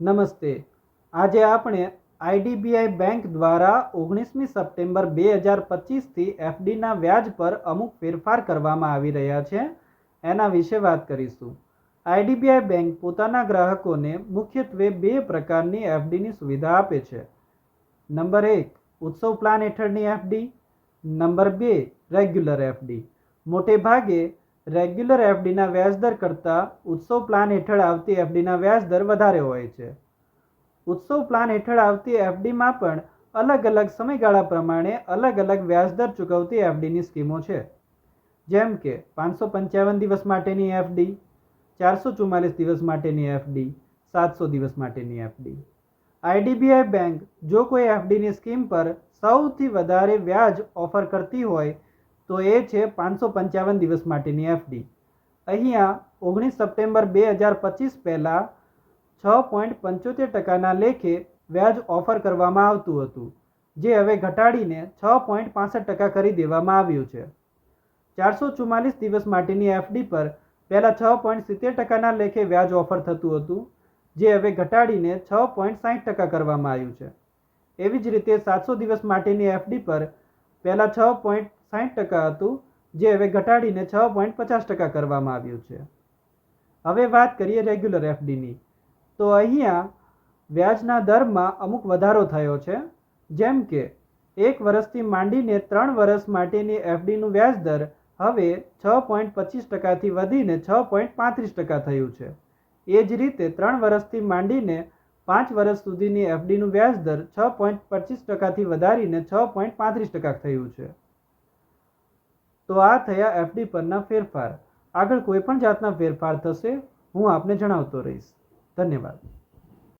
નમસ્તે. આજે આપણે આઈડીબીઆઈ બેંક દ્વારા ઓગણીસમી સપ્ટેમ્બર બે હજાર પચીસથી એફડીના વ્યાજ પર અમુક ફેરફાર કરવામાં આવી રહ્યા છે. એના વિશે વાત કરીશું. આઈડીબીઆઈ બેંક પોતાના ગ્રાહકોને મુખ્યત્વે બે પ્રકારની એફડીની સુવિધા આપે છે. નંબર એક, ઉત્સવ પ્લાન હેઠળની એફડી. નંબર બે, રેગ્યુલર એફડી. મોટે ભાગે રેગ્યુલર એફડીના વ્યાજદર કરતાં ઉત્સવ પ્લાન હેઠળ આવતી એફડીના વ્યાજદર વધારે હોય છે. ઉત્સવ પ્લાન હેઠળ આવતી એફડીમાં પણ અલગ અલગ સમયગાળા પ્રમાણે અલગ અલગ વ્યાજદર ચૂકવતી એફડીની સ્કીમો છે. જેમ કે પાંચસો પંચાવન દિવસ માટેની એફડી, ચારસો ચુમ્માલીસ દિવસ માટેની એફડી, સાતસો દિવસ માટેની એફડી. આઈડીબીઆઈ બેંક જો કોઈ એફડીની સ્કીમ પર સૌથી વધારે વ્યાજ ઓફર કરતી હોય તો એ છે પાંચસો પંચાવન દિવસ માટેની એફડી અહીંયા ઓગણીસ સપ્ટેમ્બર બે હજાર પચીસ પહેલાં છ પોઈન્ટ પંચોતેર ટકાના લેખે વ્યાજ ઓફર કરવામાં આવતું હતું, જે હવે ઘટાડીને છ પોઈન્ટ પાસઠ ટકા કરી દેવામાં આવ્યું છે. ચારસો ચુમ્માલીસ દિવસ માટેની એફડી પર પહેલાં છ પોઈન્ટ સિત્તેર ટકાના લેખે વ્યાજ ઓફર થતું હતું, જે હવે ઘટાડીને છ પોઈન્ટ સાઠ ટકા કરવામાં આવ્યું છે. એવી જ રીતે સાતસો દિવસ માટેની એફડી પર પહેલાં છ પોઈન્ટ સાઠ ટકા હતું, જે હવે ઘટાડીને છ પોઈન્ટ પચાસ ટકા કરવામાં આવ્યું છે. હવે વાત કરીએ રેગ્યુલર એફડીની. તો અહીંયા વ્યાજના દરમાં અમુક વધારો થયો છે, જેમ કે એક વર્ષથી માંડીને ત્રણ વર્ષ માટેની એફડીનું વ્યાજદર હવે છ પોઈન્ટ પચીસ ટકાથી વધીને છ પોઈન્ટ પાંત્રીસ ટકા થયું છે. એ જ રીતે ત્રણ વર્ષથી માંડીને પાંચ વર્ષ સુધીની એફડીનું વ્યાજદર છ પોઈન્ટ પચીસ ટકાથી વધારીને છ પોઈન્ટ પાંત્રીસ ટકા થયું છે. તો આ થયા એફડી પરના ફેરફાર. આગળ કોઈ પણ જાતના ફેરફાર થશે, હું આપને જણાવતો રહીશ. ધન્યવાદ.